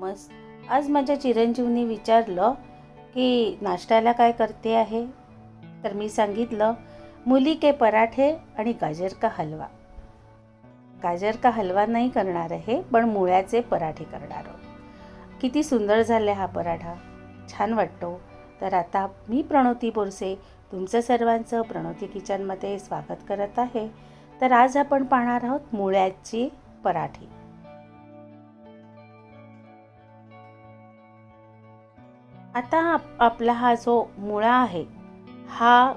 मस्त. आज माझ्या चिरंजीवनी विचारलं की नाश्त्याला काय करते आहे? तर मी सांगितलं मुली के पराठे आणि गाजर का हलवा. गाजर का हलवा नाही करणार आहे पण मुळ्याचे पराठे करणार आहोत. किती सुंदर झाले हा पराठा. छान वाटतो. तर आता मी प्रणोती बोरसे तुमचं सर्वांचं प्रणोती किचनमध्ये स्वागत करत आहे. तर आज आपण पाहणार आहोत मुळ्याची पराठी. आता आप- आपला हा जो मुळा आहे हा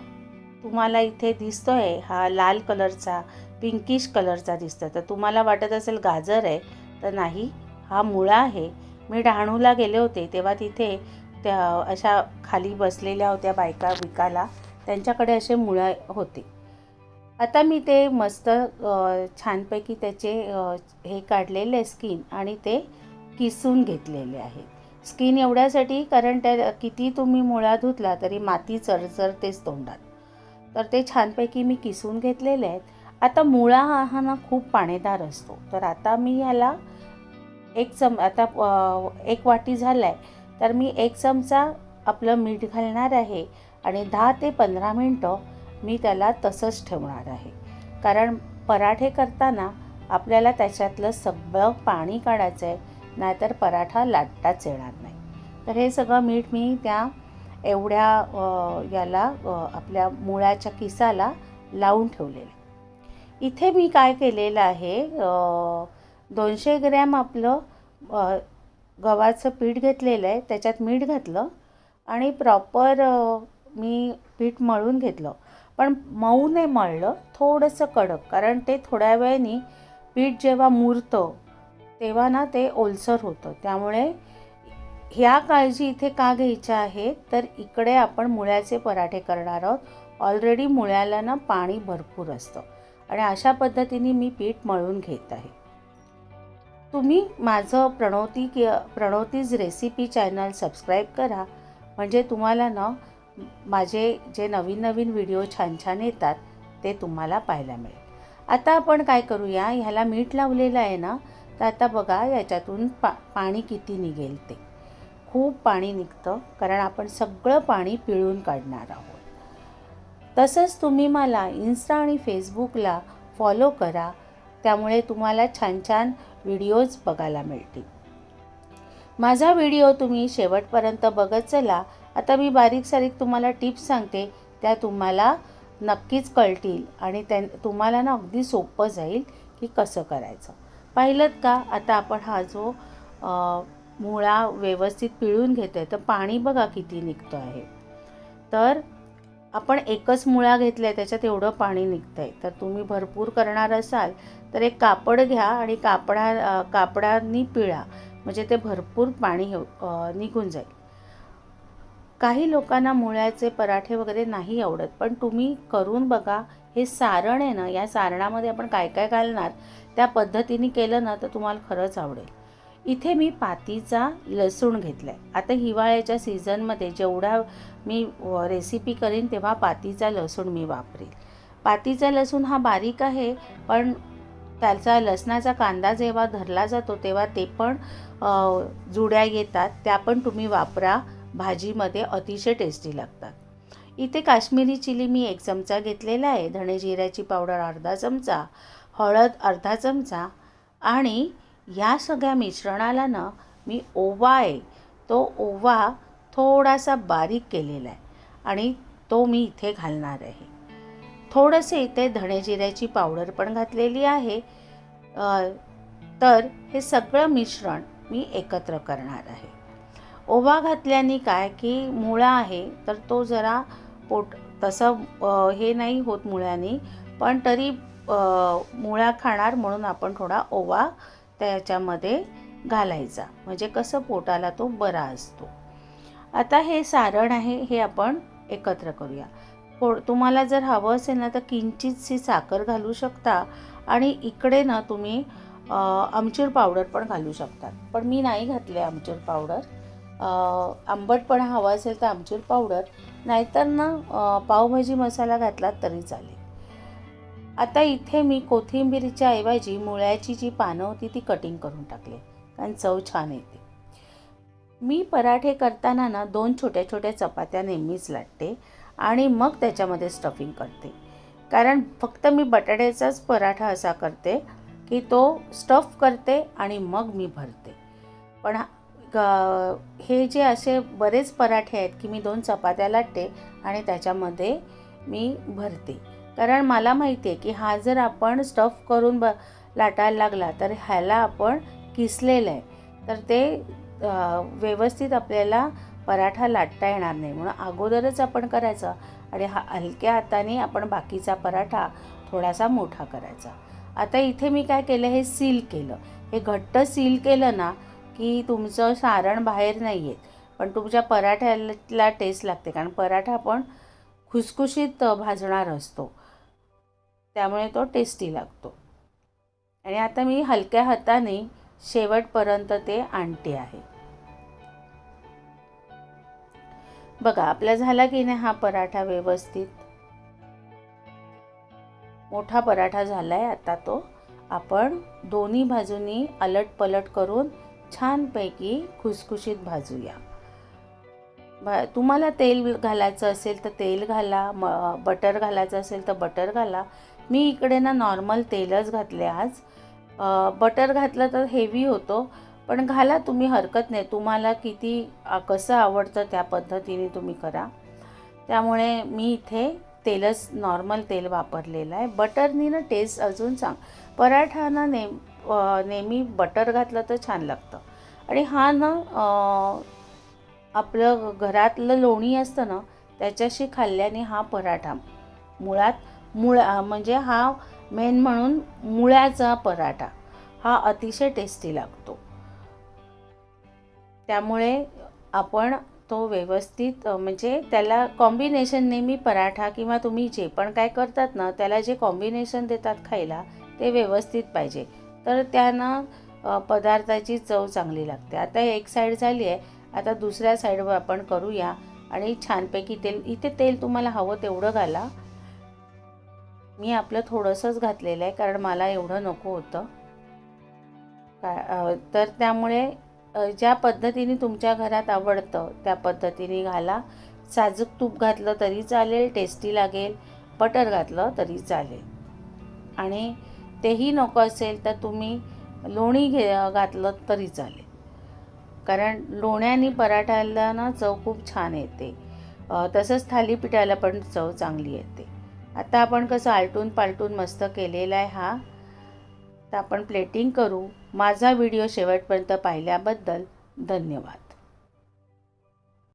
तुम्हाला इथे दिसतोय हा लाल कलरचा पिंकिश कलरचा दिसतो तर तुम्हाला वाटत असेल गाजर आहे तर नाही हा मुळा आहे. मी डहाणूला गेले होते तेव्हा तिथे त्या अशा खाली बसलेल्या होत्या बायका विकायला त्यांच्याकडे असे मुळं होते. आता मी ते मस्त छानपैकी त्याचे हे काढलेले स्किन आणि ते किसून घेतलेले आहेत. स्किन एवढ्यासाठी कारण त्या किती तुम्ही मुळा धुतला तरी माती चरचरतेच तोंडात. तर ते छानपैकी मी किसून घेतलेले आहेत. आता मुळा हा हा ना खूप पाणीदार असतो. तर आता मी ह्याला एक चम आता एक वाटी झाला आहे तर मी एक चमचा आपलं मीठ घालणार आहे आणि दहा ते पंधरा मिनटं मी त्याला तसंच ठेवणार आहे. कारण पराठे करताना आपल्याला त्याच्यातलं सगळं पाणी काढायचं आहे नाहीतर पराठा लाटताच येणार नाही. तर हे सगळं मीठ मी त्या एवढ्या याला आपल्या मुळ्याच्या किसाला लावून ठेवलेलं इथे मी काय केलेलं आहे दोनशे ग्रॅम आपलं गव्हाचं पीठ घेतलेलं आहे त्याच्यात मीठ घातलं आणि प्रॉपर मी पीठ मळून घेतलं. पण मऊ नाही मळलं थोडंसं कडक कारण ते थोड्या वेळाने पीठ जेव्हा मुरतं तेव्हा ना ते ओलसर होतं. त्यामुळे ह्या काळजी इथे का घ्यायच्या आहे तर इकडे आपण मुळ्याचे पराठे करणार आहोत. ऑलरेडी मुळ्याला ना पाणी भरपूर असतं. आणि अशा पद्धतीने मी पीठ मळून घेत आहे. तुम्ही माझं प्रणवती कि प्रणवतीज रेसिपी चॅनल सबस्क्राईब करा. म्हणजे तुम्हाला ना माझे जे नवीन नवीन व्हिडिओ छान छान येतात ते तुम्हाला पाहायला मिळेल. आता आपण काय करूया? ह्याला मीठ लावलेलं आहे ना तर आता बघा याच्यातून पा पाणी किती निघेल ते. खूप पाणी निघतं कारण आपण सगळं पाणी पिळून काढणार आहोत. तसंच तुम्ही मला इन्स्टा आणि फेसबुकला फॉलो करा त्यामुळे तुम्हाला छान छान व्हिडिओज बघायला मिळतील. माझा व्हिडिओ तुम्ही शेवटपर्यंत बघत चला. आता मी बारीक सारीक तुम्हाला टिप्स सांगते त्या तुम्हाला नक्कीच कळतील आणि त्या तुम्हाला ना अगदी सोपं जाईल की कसं करायचं. पाहिलं का? आता आपण हा जो मुळा व्यवस्थित पिळून घेतो आहे तर पाणी बघा किती निघतं आहे. तर आपण एकच मुळा घेतला आहे त्याच्यात एवढं पाणी निघतं आहे तर तुम्ही भरपूर करणार असाल तर एक कापड घ्या आणि कापडा कापडांनी कापडानी पिळा. म्हणजे ते भरपूर पाणी हे निघून जाईल. काही लोकांना मुळ्याचे पराठे वगैरे नाही आवडत पण तुम्ही करून बघा हे सारण आहे ना या सारणामध्ये आपण काय काय घालणार त्या पद्धतीने केलं ना तर तुम्हाला खरंच आवडेल. इथे मी पातीचा लसूण घेतला आहे आता हिवाळ्याच्या सीझनमध्ये जेवढा मी रेसिपी करीन तेव्हा पातीचा लसूण मी वापरेल. पातीचा लसूण हा बारीक आहे पण त्याचा लसणाचा कांदा जेव्हा धरला जातो तेव्हा ते पण जुड्या येतात त्या पण तुम्ही वापरा. भाजीमध्ये अतिशय टेस्टी लागतात. इथे काश्मीरी चिली मी एक चमचा घेतलेला आहे. धणे जिऱ्याची पावडर अर्धा चमचा हळद अर्धा चमचा आणि या सगळ्या मिश्रणाला ना मी ओवा आहे. तो ओवा थोडासा बारीक केलेला आहे आणि तो मी इथे घालणार आहे. थोडंसं इथे धणे जिऱ्याची पावडर पण घातलेली आहे. तर हे सगळं मिश्रण मी एकत्र करणार आहे. ओवा घातल्याने काय की मुळा आहे तर तो जरा पोट तसं हे नाही होत मुळ्याने पण तरी मुळा खाणार म्हणून आपण थोडा ओवा त्याच्यामध्ये घालायचा. म्हणजे कसं पोटाला तो बरा असतो. आता हे सारण आहे हे आपण एकत्र करूया. पो तुम्हाला जर हवं असेल ना तर किंचितशी साखर घालू शकता आणि इकडे ना तुम्ही आमचूर पावडर पण घालू शकतात. पण मी नाही घातले आमचूर पावडर. आंबटपणा हवा असेल तर आमचूर पावडर नाहीतर ना पावभाजी मसाला घातला तरी चालेल. आता इथे मी कोथिंबीरीच्या ऐवजी मुळ्याची जी पानं होती ती कटिंग करून टाकली कारण चव छान येते. मी पराठे करताना ना दोन छोट्या छोट्या चपात्या नेहमीच लाटते आणि मग त्याच्यामध्ये स्टफिंग करते. कारण फक्त मी बटाट्याचाच पराठा असा करते की तो स्टफ करते आणि मग मी भरते. पण ग- हे जे असे बरेच पराठे आहेत की मी दोन चपात्या लाटते आणि त्याच्यामध्ये मी भरते. कारण मला माहिती आहे की हा जर आपण स्टफ करून ब लाटायला लागला तर ह्याला आपण किसलेलं आहे. तर ते व्यवस्थित आपल्याला पराठा लाटता येणार नाही. म्हणून अगोदरच आपण करायचं आणि हा हलक्या हाताने आपण बाकीचा पराठा थोडासा मोठा करायचा. आता इथे मी काय केलं हे सील केलं. हे घट्ट सील केलं ना की तुमचं सारण बाहेर नाही आहे पण तुमच्या पराठ्याला टेस्ट लागते. कारण पराठा आपण खुसखुशीत भाजणार असतो. त्यामुळे तो टेस्टी लागतो. आणि आता मी हलक्या हाताने शेवटपर्यंत ते आणते आहे. बघा आपला झाला की नाही हा पराठा व्यवस्थित? मोठा पराठा झाला आहे आता तो आपण दोन्ही बाजूनी अलट पलट करून छानपैकी खुसखुशीत भाजूया. ब तुम्हाला तेल घालायचं असेल तर तेल घाला म बटर घालायचं असेल तर बटर घाला. मी इकडे ना नॉर्मल तेलच घातले आज. बटर घातलं तर हेवी होतो पण घाला तुम्ही हरकत नाही. तुम्हाला किती कसं आवडतं त्या पद्धतीने तुम्ही करा. त्यामुळे मी इथे तेलच नॉर्मल तेल वापरलेलं आहे. बटरनी ना टेस्ट अजून चांग पराठा ना नेम नेहमी बटर घातलं तर छान लागतं. आणि हा ना आपलं घरातलं लोणी असतं ना त्याच्याशी खाल्ल्याने हा पराठा मुळात मुळा म्हणजे हा मेन म्हणून मुळ्याचा पराठा हा अतिशय टेस्टी लागतो. त्यामुळे आपण तो व्यवस्थित म्हणजे त्याला कॉम्बिनेशन नेहमी पराठा किंवा तुम्ही जे पण काय करतात ना त्याला जे कॉम्बिनेशन देतात खायला ते व्यवस्थित पाहिजे. तर त्यानं पदार्थाची चव चांगली लागते. आता एक साईड झाली आहे. आता दुसऱ्या साईडवर आपण करूया. आणि छानपैकी तेल इथे तेल तुम्हाला हवं तेवढं घाला. मी आपलं थोडंसंच घातलेलं आहे कारण मला एवढं नको होतं. का तर त्यामुळे ज्या पद्धतीने तुमच्या घरात आवडतं त्या पद्धतीने घाला. साजूक तूप घातलं तरी चालेल टेस्टी लागेल. बटर घातलं तरी चालेल. आणि तेही नको असेल तर तुम्ही लोणी घे घातलं तरी चालेल. कारण लोण्याने पराठ्याला ना चव खूप छान येते. तसंच थालीपीठाला पण चव चांगली येते. आता आपण कसं आलटून पालटून मस्त केलेला आहे हा. तर आपण प्लेटिंग करू. माझा व्हिडिओ शेवटपर्यंत पाहिल्याबद्दल धन्यवाद.